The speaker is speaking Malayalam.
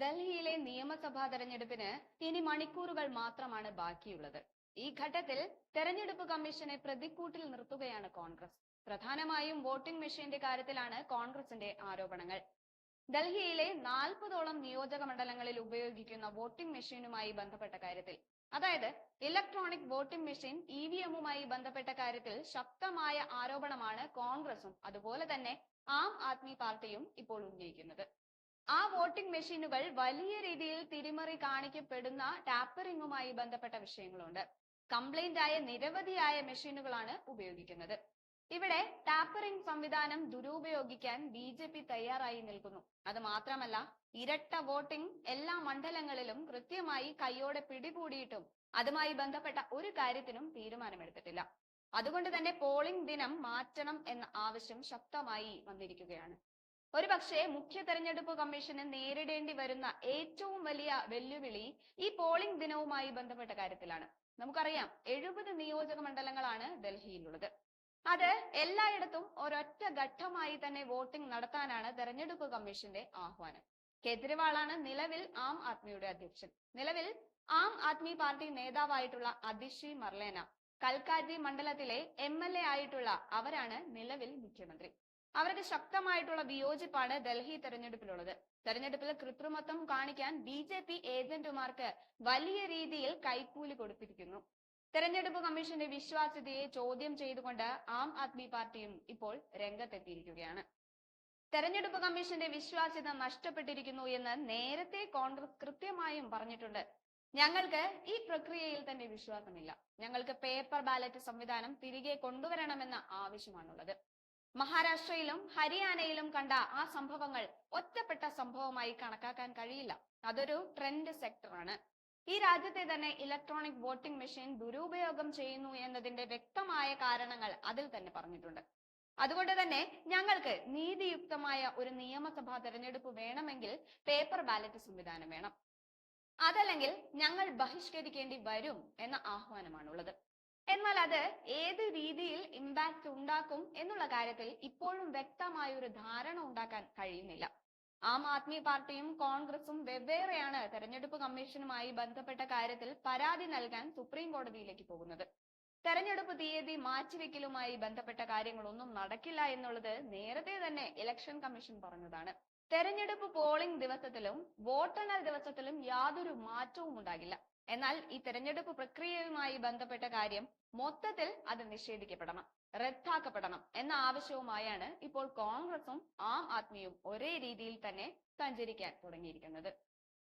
ഡൽഹിയിലെ നിയമസഭാ തെരഞ്ഞെടുപ്പിന് ഇനി മണിക്കൂറുകൾ മാത്രമാണ് ബാക്കിയുള്ളത്. ഈ ഘട്ടത്തിൽ തെരഞ്ഞെടുപ്പ് കമ്മീഷനെ പ്രതിക്കൂട്ടിൽ നിർത്തുകയാണ് കോൺഗ്രസ്. പ്രധാനമായും വോട്ടിംഗ് മെഷീന്റെ കാര്യത്തിലാണ് കോൺഗ്രസിന്റെ ആരോപണങ്ങൾ. ഡൽഹിയിലെ നാൽപ്പതോളം നിയോജക മണ്ഡലങ്ങളിൽ ഉപയോഗിക്കുന്ന വോട്ടിംഗ് മെഷീനുമായി ബന്ധപ്പെട്ട കാര്യത്തിൽ അതായത് electronic voting machine E V എമ്മുമായി ബന്ധപ്പെട്ട കാര്യത്തിൽ ശക്തമായ ആരോപണമാണ് കോൺഗ്രസും അതുപോലെ തന്നെ ആം ആദ്മി പാർട്ടിയും ഇപ്പോൾ ഉന്നയിക്കുന്നത്. ആ വോട്ടിംഗ് മെഷീനുകൾ വലിയ രീതിയിൽ തിരിമറി കാണിക്കപ്പെടുന്ന ടാപ്പറിംഗുമായി ബന്ധപ്പെട്ട വിഷയങ്ങളുണ്ട്. കംപ്ലൈന്റ് ആയ നിരവധിയായ മെഷീനുകളാണ് ഉപയോഗിക്കുന്നത്. ഇവിടെ ടാപ്പറിംഗ് സംവിധാനം ദുരുപയോഗിക്കാൻ ബി ജെ പി തയ്യാറായി നിൽക്കുന്നു. അത് മാത്രമല്ല ഇരട്ട വോട്ടിംഗ് എല്ലാ മണ്ഡലങ്ങളിലും കൃത്യമായി കൈയോടെ പിടികൂടിയിട്ടും അതുമായി ബന്ധപ്പെട്ട ഒരു കാര്യത്തിനും തീരുമാനമെടുത്തിട്ടില്ല. അതുകൊണ്ട് തന്നെ പോളിംഗ് ദിനം മാറ്റണം എന്ന ആവശ്യം ശക്തമായി വന്നിരിക്കുകയാണ്. ഒരുപക്ഷെ മുഖ്യ തെരഞ്ഞെടുപ്പ് കമ്മീഷന് നേരിടേണ്ടി വരുന്ന ഏറ്റവും വലിയ വെല്ലുവിളി ഈ പോളിംഗ് ദിനവുമായി ബന്ധപ്പെട്ട കാര്യത്തിലാണ്. നമുക്കറിയാം എഴുപത് നിയോജക മണ്ഡലങ്ങളാണ് ഡൽഹിയിലുള്ളത്. അത് എല്ലായിടത്തും ഒരൊറ്റ ഘട്ടമായി തന്നെ വോട്ടിംഗ് നടത്താനാണ് തെരഞ്ഞെടുപ്പ് കമ്മീഷന്റെ ആഹ്വാനം. കെജ്രിവാളാണ് നിലവിൽ ആം ആദ്മിയുടെ അധ്യക്ഷൻ. നിലവിൽ ആം ആദ്മി പാർട്ടി നേതാവായിട്ടുള്ള അതിഷി മർലേന കൽക്കാജി മണ്ഡലത്തിലെ എം എൽ എ ആയിട്ടുള്ള അവരാണ് നിലവിൽ മുഖ്യമന്ത്രി. അവർക്ക് ശക്തമായിട്ടുള്ള വിയോജിപ്പാണ് ഡൽഹി തെരഞ്ഞെടുപ്പിലുള്ളത്. തെരഞ്ഞെടുപ്പിൽ കൃത്രിമത്വം കാണിക്കാൻ ബി ജെ പി ഏജന്റുമാർക്ക് വലിയ രീതിയിൽ കൈക്കൂലി കൊടുത്തിരിക്കുന്നു. തെരഞ്ഞെടുപ്പ് കമ്മീഷന്റെ വിശ്വാസ്യതയെ ചോദ്യം ചെയ്തുകൊണ്ട് ആം ആദ്മി പാർട്ടിയും ഇപ്പോൾ രംഗത്തെത്തിയിരിക്കുകയാണ്. തെരഞ്ഞെടുപ്പ് കമ്മീഷന്റെ വിശ്വാസ്യത നഷ്ടപ്പെട്ടിരിക്കുന്നു എന്ന് നേരത്തെ കോൺഗ്രസ് കൃത്യമായും പറഞ്ഞിട്ടുണ്ട്. ഞങ്ങൾക്ക് ഈ പ്രക്രിയയിൽ തന്നെ വിശ്വാസമില്ല. ഞങ്ങൾക്ക് പേപ്പർ ബാലറ്റ് സംവിധാനം തിരികെ കൊണ്ടുവരണമെന്ന ആവശ്യമാണുള്ളത്. മഹാരാഷ്ട്രയിലും ഹരിയാനയിലും കണ്ട ആ സംഭവങ്ങൾ ഒറ്റപ്പെട്ട സംഭവമായി കണക്കാക്കാൻ കഴിയില്ല. അതൊരു ട്രെൻഡ് സെക്ടറാണ് ഈ രാജ്യത്തെ തന്നെ ഇലക്ട്രോണിക് വോട്ടിംഗ് മെഷീൻ ദുരുപയോഗം ചെയ്യുന്നു എന്നതിന്റെ വ്യക്തമായ കാരണങ്ങൾ അതിൽ തന്നെ പറഞ്ഞിട്ടുണ്ട്. അതുകൊണ്ട് തന്നെ ഞങ്ങൾക്ക് നീതിയുക്തമായ ഒരു നിയമസഭാ തെരഞ്ഞെടുപ്പ് വേണമെങ്കിൽ പേപ്പർ ബാലറ്റ് സംവിധാനം വേണം. അതല്ലെങ്കിൽ ഞങ്ങൾ ബഹിഷ്കരിക്കേണ്ടി വരും എന്ന ആഹ്വാനമാണുള്ളത്. എന്നാൽ അത് ഏത് രീതിയിൽ ഇമ്പാക്റ്റ് ഉണ്ടാക്കും എന്നുള്ള കാര്യത്തിൽ ഇപ്പോഴും വ്യക്തമായ ഒരു ധാരണ ഉണ്ടാക്കാൻ കഴിയുന്നില്ല. ആം ആദ്മി പാർട്ടിയും കോൺഗ്രസും വെവ്വേറെയാണ് തെരഞ്ഞെടുപ്പ് കമ്മീഷനുമായി ബന്ധപ്പെട്ട കാര്യത്തിൽ പരാതി നൽകാൻ സുപ്രീം കോടതിയിലേക്ക് പോകുന്നത്. തെരഞ്ഞെടുപ്പ് തീയതി മാറ്റിവെക്കലുമായി ബന്ധപ്പെട്ട കാര്യങ്ങളൊന്നും നടക്കില്ല എന്നുള്ളത് നേരത്തെ തന്നെ ഇലക്ഷൻ കമ്മീഷൻ പറഞ്ഞതാണ്. തെരഞ്ഞെടുപ്പ് പോളിംഗ് ദിവസത്തിലും വോട്ടെണ്ണൽ ദിവസത്തിലും യാതൊരു മാറ്റവും ഉണ്ടാകില്ല. എന്നാൽ ഈ തെരഞ്ഞെടുപ്പ് പ്രക്രിയയുമായി ബന്ധപ്പെട്ട കാര്യം മൊത്തത്തിൽ അത് നിഷേധിക്കപ്പെടണം റദ്ദാക്കപ്പെടണം എന്ന ആവശ്യവുമായാണ് ഇപ്പോൾ കോൺഗ്രസും ആം ആദ്മിയും ഒരേ രീതിയിൽ തന്നെ സഞ്ചരിക്കാൻ തുടങ്ങിയിരിക്കുന്നത്.